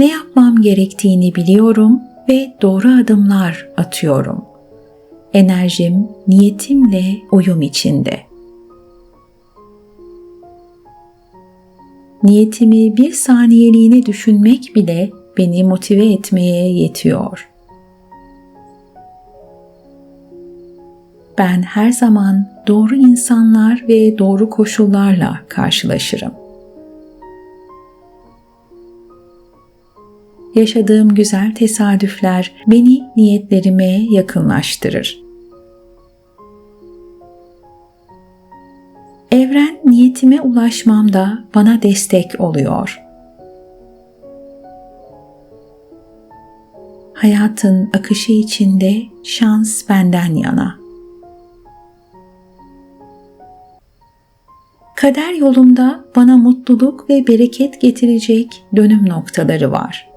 Ne yapmam gerektiğini biliyorum ve doğru adımlar atıyorum. Enerjim niyetimle uyum içinde. Niyetimi bir saniyeliğine düşünmek bile beni motive etmeye yetiyor. Ben her zaman doğru insanlar ve doğru koşullarla karşılaşırım. Yaşadığım güzel tesadüfler beni niyetlerime yakınlaştırır. Evren niyetime ulaşmamda bana destek oluyor. Hayatın akışı içinde şans benden yana. Kader yolumda bana mutluluk ve bereket getirecek dönüm noktaları var.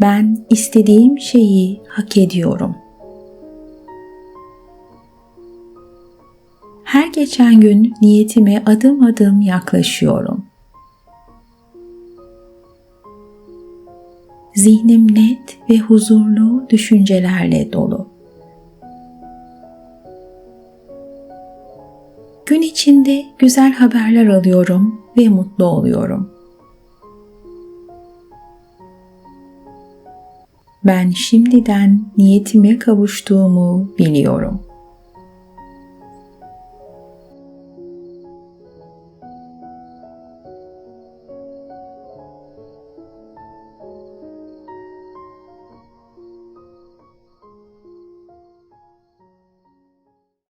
Ben istediğim şeyi hak ediyorum. Her geçen gün niyetime adım adım yaklaşıyorum. Zihnim net ve huzurlu düşüncelerle dolu. Gün içinde güzel haberler alıyorum ve mutlu oluyorum. Ben şimdiden niyetime kavuştuğumu biliyorum.